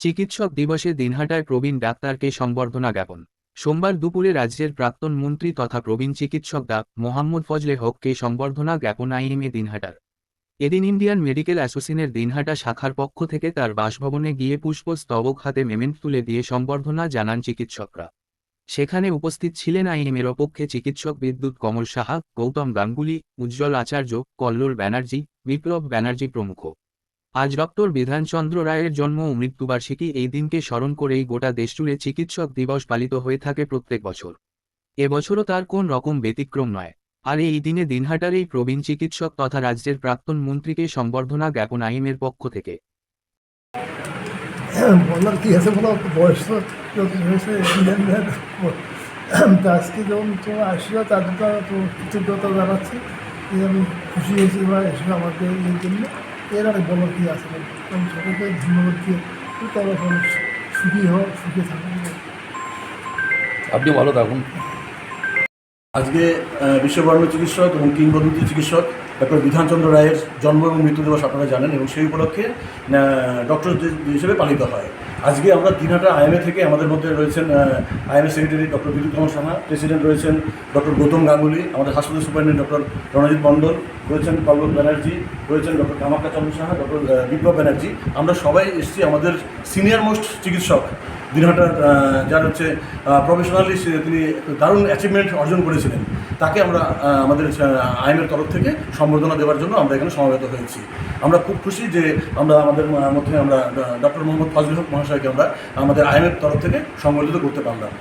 চিকিৎসক দিবসে দিনহাটায় প্রবীণ ডাক্তারকে সংবর্ধনা জ্ঞাপন। সোমবার দুপুরে রাজ্যের প্রাক্তন মন্ত্রী তথা প্রবীণ চিকিৎসক ডা. মোহাম্মদ ফজলে হককে সংবর্ধনা জ্ঞাপন আইএমএ দিনহাটার। এদিন ইন্ডিয়ান মেডিকেল অ্যাসোসিয়েশনের দিনহাটা শাখার পক্ষ থেকে তার বাসভবনে গিয়ে পুষ্পস্তবক হাতে মেমেন্ট তুলে দিয়ে সংবর্ধনা জানান চিকিৎসকরা। সেখানে উপস্থিত ছিলেন আইএমের অপক্ষে চিকিৎসক বিদ্যুৎ কমল সাহা, গৌতম গাঙ্গুলি, উজ্জ্বল আচার্য, কল্লোল ব্যানার্জি, বিপ্লব ব্যানার্জি প্রমুখ। আজ ডক্টর বিধানচন্দ্র রায়ের জন্ম ও মৃত্যুবার্ষিকী এই দিনকে স্মরণ করেই গোটা দেশজুড়ে চিকিৎসক দিবস পালিত হয়ে থাকে প্রত্যেক বছর। এবছরও তার কোন রকম ব্যতিক্রম নয়। আর এই দিনে দিনহাটার এই প্রবীণ চিকিৎসক তথা রাজ্যের প্রাক্তন মন্ত্রীকে সংবর্ধনা জ্ঞাপন আইএমের পক্ষ থেকে। আজকে যখন তো কৃতজ্ঞতা জানাচ্ছি আমি খুশি হয়েছি বা এই জন্য। এর আর বলার কী আছে? আমি সকলকে ধন্যবাদ দিয়ে তারা সুখী হোক সুখে থাকুন আপনি ভালো থাকুন আজকে বিশ্ববর্ণ চিকিৎসক এবং কিংবদন্তি চিকিৎসক ডক্টর বিধানচন্দ্র রায়ের জন্ম এবং মৃত্যু দিবস আপনারা জানেন এবং সেই উপলক্ষে ডক্টর হিসেবে পালিত হয় আজকে আমরা দিনহাটা আইএমএ থেকে আমাদের মধ্যে রয়েছেন IMA secretary doctor Bidyut Kumar Saha, president রয়েছেন ডক্টর গৌতম গাঙ্গুলি, আমাদের হাসপাতাল সুপারিনটেন্ডেন্ট ডক্টর রণজিৎ মণ্ডল, রয়েছেন পল্লব ব্যানার্জি, রয়েছেন ডক্টর কামাক্কা চন্দ্র সাহা, ডক্টর বিপ্লব ব্যানার্জি। আমরা সবাই এসেছি আমাদের সিনিয়র মোস্ট চিকিৎসক দিনহাটার যার হচ্ছে প্রফেশনালি তিনি দারুণ অ্যাচিভমেন্ট অর্জন করেছিলেন। তাকে আমরা আমাদের আইনের তরফ থেকে সম্বর্ধনা দেওয়ার জন্য আমরা এখানে সমবেত হয়েছি। আমরা খুব খুশি যে আমরা আমাদের মধ্যে আমরা ডক্টর মোহাম্মদ ফজল হক মহাশয়কে আমরা আমাদের আইনের তরফ থেকে সংবর্ধিত করতে পারলাম।